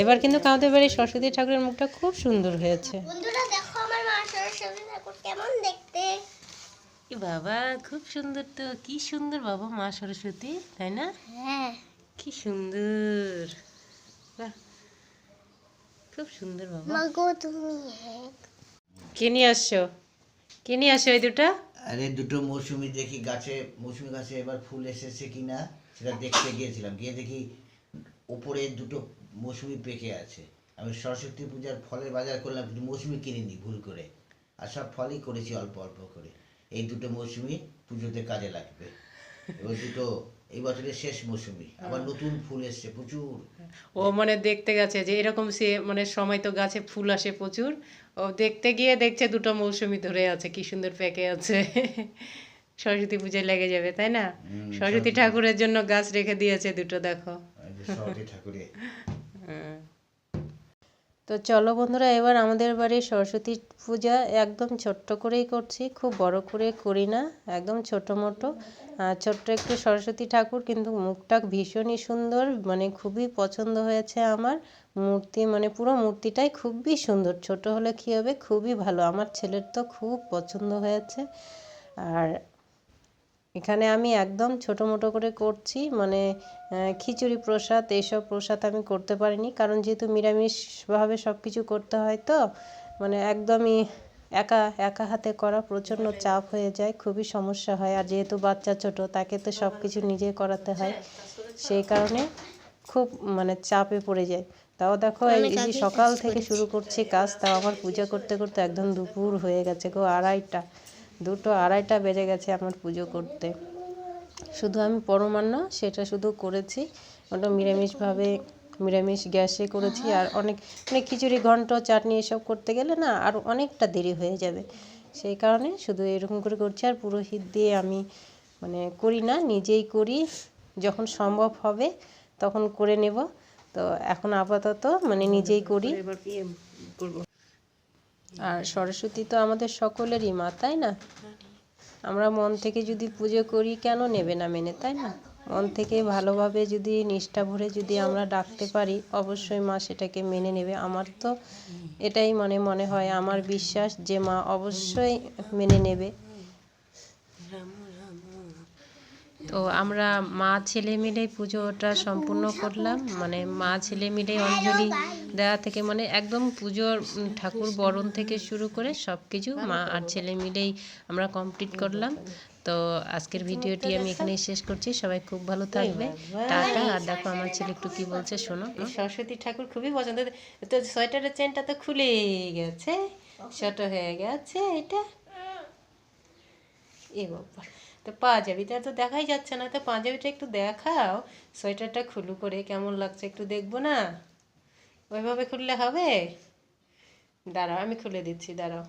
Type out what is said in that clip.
এবার কিন্তু আমাদের বাড়ির সরস্বতী ঠাকুরের মুখটা খুব সুন্দর হয়েছে। বন্ধুরা দেখো আমার মা সরস্বতী ঠাকুর কেমন দেখতে। বাবা খুব সুন্দর তো। কি সুন্দর বাবা মা সরস্বতী তাই না? হ্যাঁ। কি সুন্দর। বাহ খুব সুন্দর বাবা। মা গো তুমি কে নিয়ে আসছো? কে নিয়ে আসছো এই দুটা? আরে দুটো মৌসুমি দেখি গাছে মৌসুমি গাছে এবার ফুল এসেছে কিনা সেটা দেখতে গিয়েছিলাম। গিয়ে দেখি উপরে দুটো মৌসুমি পেকে আছে। আমি সরস্বতী পূজার ফলের বাজার করলাম কিন্তু মৌসুমি কিনিনি ভুল করে। আর সব ফলই করেছি অল্প অল্প করে। এই দুটো মৌসুমি পুজোতে কাজে লাগবে। এবার দুটো এই বছরের শেষ মৌসুমি। আবার নতুন ফুল এসছে প্রচুর। ও মানে দেখতে গেছে যে এরকম সে মানে সময় তো গাছে ফুল আসে প্রচুর। ও দেখতে গিয়ে দেখছে দুটো মৌসুমি ধরে আছে কি সুন্দর পেকে আছে। সরস্বতী পূজায় লেগে যাবে তাই না? সরস্বতী ঠাকুরের জন্য গাছ রেখে দিয়েছে দুটো দেখো। সরস্বতী ঠাকুরে। তো চলো বন্ধুরা, এবার আমাদের বাড়ির সরস্বতী পূজা একদম ছোট্ট করেই করছি, খুব বড় করে করি না, একদম ছোট মোটো। ছোট্ট একটু সরস্বতী ঠাকুর, কিন্তু মুখটা ভীষণই সুন্দর মানে খুবই পছন্দ হয়েছে আমার। মূর্তি মানে পুরো মূর্তিটাই খুবই সুন্দর, ছোট হলে কী হবে? খুবই ভালো, আমার ছেলের তো খুব পছন্দ হয়েছে। আর এখানে আমি একদম ছোটো মোটো করে করছি মানে খিচুড়ি প্রসাদ এইসব প্রসাদ আমি করতে পারিনি। কারণ যেহেতু নিরামিষভাবে সব কিছু করতে হয় তো মানে একদমই একা একা হাতে করা প্রচণ্ড চাপ হয়ে যায়, খুবই সমস্যা হয়। আর যেহেতু বাচ্চা ছোট, তাকে তো সব কিছু নিজে করাতে হয়। সেই কারণে খুব মানে চাপে পড়ে যায়। তাও দেখো, এই যে সকাল থেকে শুরু করছি কাজ, তাও আমার পূজা করতে করতে একদম দুপুর হয়ে গেছে গো, আড়াইটা। দুটো আড়াইটা বেজে গেছে আমার পুজো করতে। শুধু আমি পরমান্ন, সেটা শুধু করেছি। ওটা নিরামিষভাবে, নিরামিষ গ্যাসে করেছি। আর অনেক মানে খিচুড়ি, ঘন্ট, চাটনি এসব করতে গেলে না আর অনেকটা দেরি হয়ে যাবে। সেই কারণে শুধু এরকম করে করছি। আর পুরোহিত দিয়ে আমি মানে করি না, নিজেই করি। যখন সম্ভব হবে তখন করে নেব। তো এখন আপাতত মানে নিজেই করি। আর সরস্বতী তো আমাদের সকলেরই মা, তাই না? আমরা মন থেকে যদি পুজো করি, কেন নেবে না মেনে, তাই না? মন থেকে ভালোভাবে যদি, নিষ্ঠা ভরে যদি আমরা ডাকতে পারি, অবশ্যই মা সেটাকে মেনে নেবে। আমার তো এটাই মনে মনে হয়। আমার বিশ্বাস যে মা অবশ্যই মেনে নেবে। তো আমরা মা ছেলে মিলে পুজোটা সম্পূর্ণ করলাম। মানে মা ছেলে মিলে অঞ্জলি দেওয়া থেকে মানে একদম পুজোর ঠাকুর বরণ থেকে শুরু করে সব কিছু মা আর ছেলে মিলেই আমরা কমপ্লিট করলাম। তো আজকের ভিডিওটি আমি এখানেই শেষ করছি। সবাই খুব ভালো থাকবে। টাটা। আর দেখো আমার ছেলে একটু কি বলছে, শোনো। সরস্বতী ঠাকুর খুবই পছন্দ। তো সোয়েটারের চেনটা তো খুলে গেছে। ছোট হয়ে গেছে এটা। এ বাবা। তো পাঞ্জাবিটা তো দেখাই যাচ্ছে না, তো পাঞ্জাবিটা একটু দেখাও। সোয়েটারটা খুলু করে, কেমন লাগছে একটু দেখব না? ওইভাবে খুললে হবে? দাঁড়াও, আমি খুলে দিচ্ছি, দাঁড়াও।